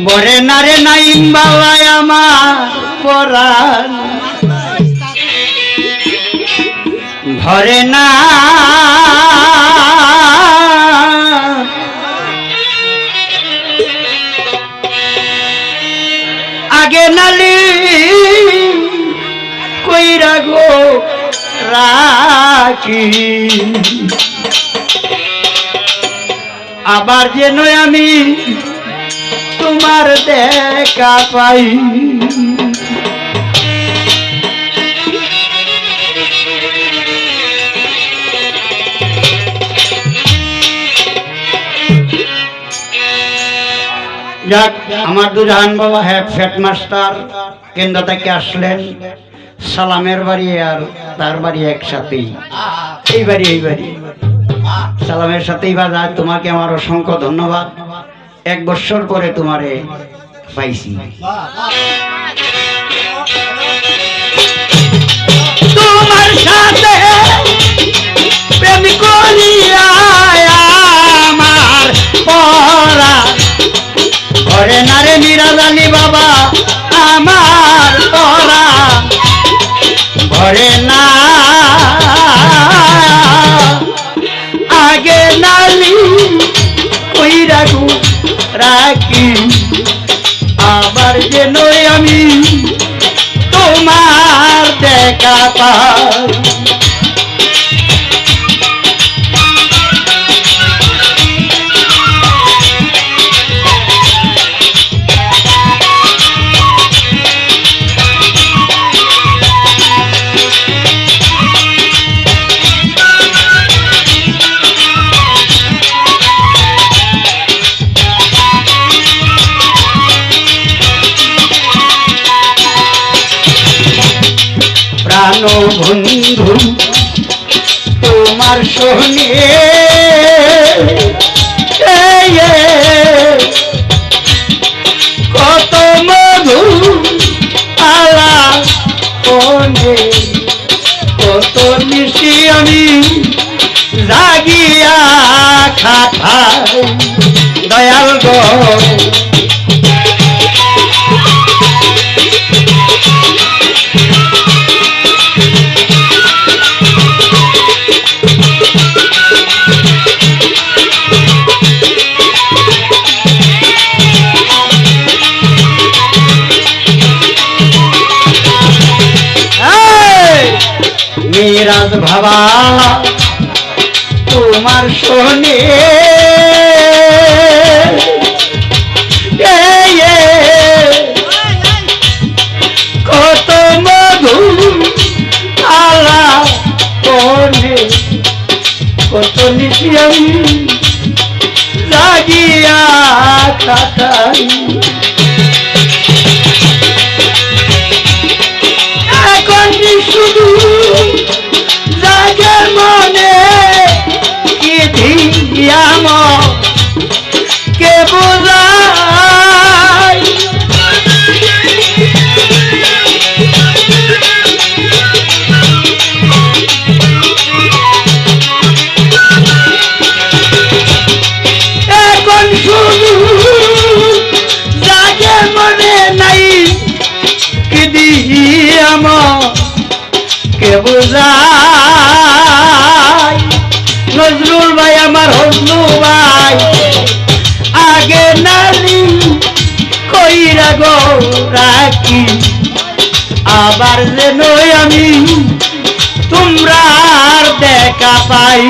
বরে নারে নাইম বাবাই আমার পরাণ। ভরে না। আগে নালি কইরা গো রাখি। আবার যে যেন আমি তোমার দেখা পাই। যাক, আমার দুজাহান বাবা হ্যাঁ ফ্যাট মাস্টার, কেন্দ্র থেকে আসলেন। সালামের বাড়ি আর তার বাড়ি একসাথেই। এই বাড়ি এই বাড়ি। সালামের সাথেই বাজার তোমাকে আমার অসংখ্য ধন্যবাদ। এক বছর পরে তোমারে পাইছি। রাখি। আবার যে নয় আমি তোমার দেখা পাই। প্রাণ বন্ধু তোমার এ, কত মধু কত আমি জাগিয়া খাঠাই। ভাবা তোমার শোনে কত মধু কত জাগিয়া কাটাই। বোঝাই, নজরুল ভাই আমার হজনু ভাই। আগে নালি কইরা গো রাখি, আবার যেন আমি তোমরা দেখা পাই।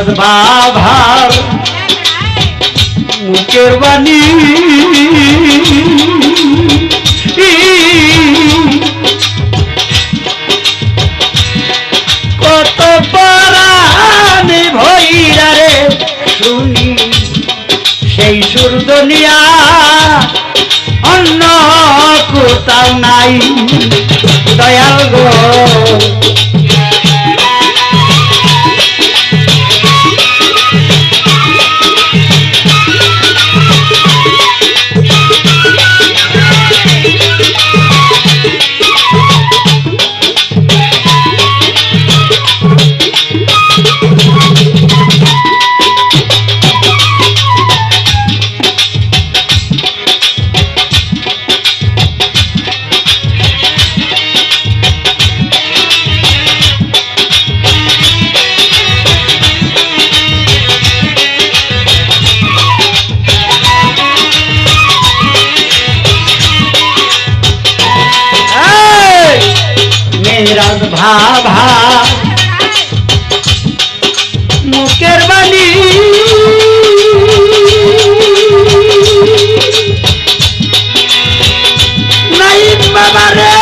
মিরাজ বাভার মুখের বাণী। কত পরাণে ভৈরা রে শুনি সেই সুর দুনিয়া অন্য কোথাও নাই। দয়াল গো ভাভা মুখের বাণী। নাই বাবা রে।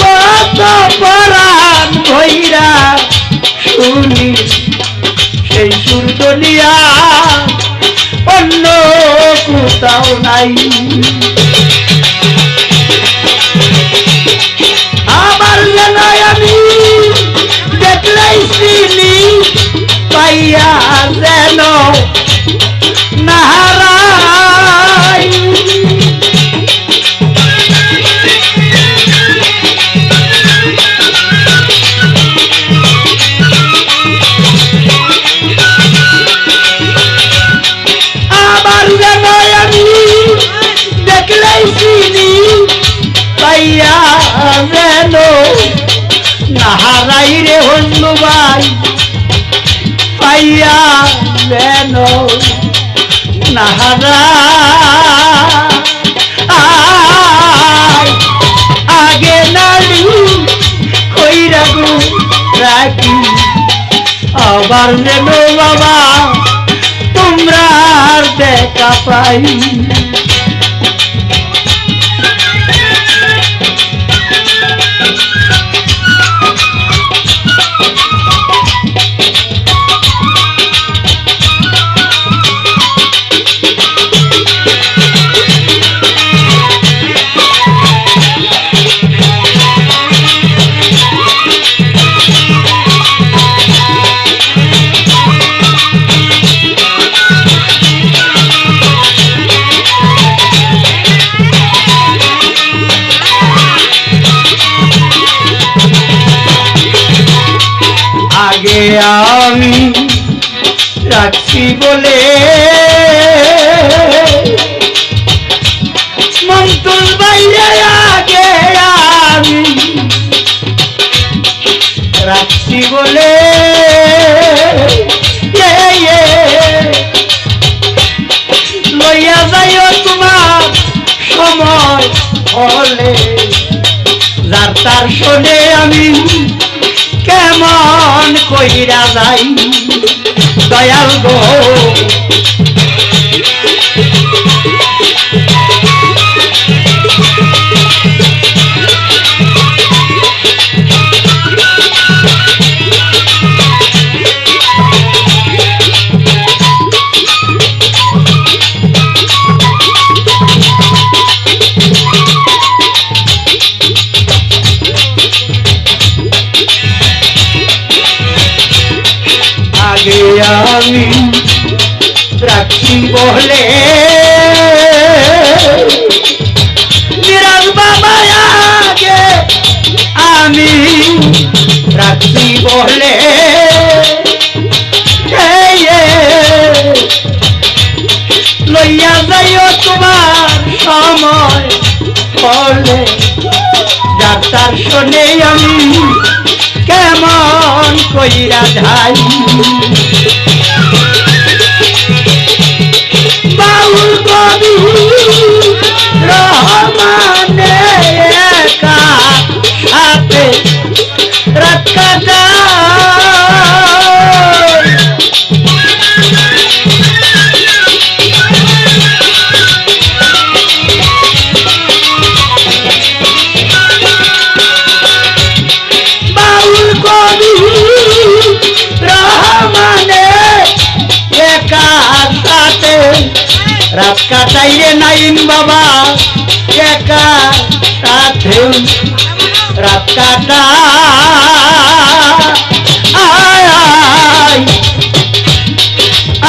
কত পরাণ ভৈরা শুনি সেই সুর অন্য কোথাও নাই। নাহারাই রে হল্লু ভাই, পাইয়া নাহারা। আগে নাড়ি কইরা গো রাখি, আবার যেন বাবা তোমরা দেখা পাই। আমি রাখছি বলে? মন্তুল বাইরে আগে আমি রাখছি বলে? লইয়া যাইও তোমার সময় হলে, যার তার শোনে আমি কেমন কইরা যাই? দয়াল গো আগে আমি রাখছি বলে। মিরাজ বাবা আগে আমি রাখছি বলে। লইয়া যাইও তোমার সময় হলে ডাক্তার শোনে আমি কেমন কইরা যাই? রাত কাটাইরে নাইন বাবা, একা সাথে। রাত কাটা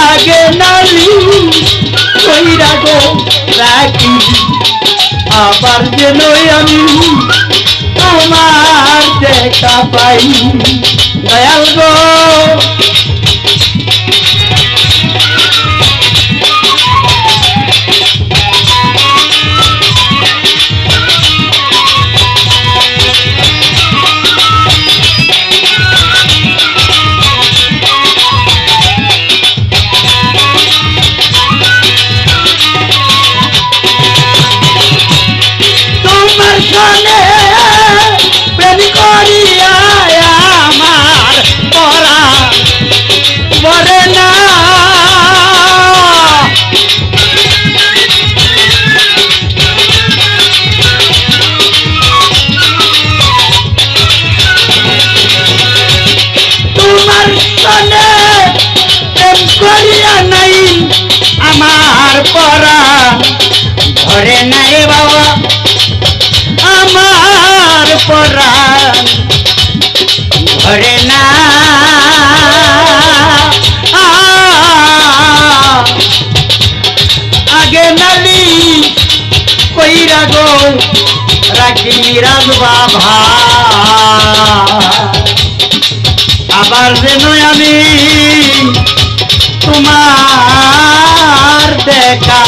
আগে নালি কইরা গো, রাখি। আবার যেন আমি তোমার দেখা পাই। দয়াল গো ধরে নাই বাবা। আমার পরাণ ধরে না। আগে নালি কইরা গো, রাখি মিরাজ বাবা আবার যেন আমি তোমার দেখা।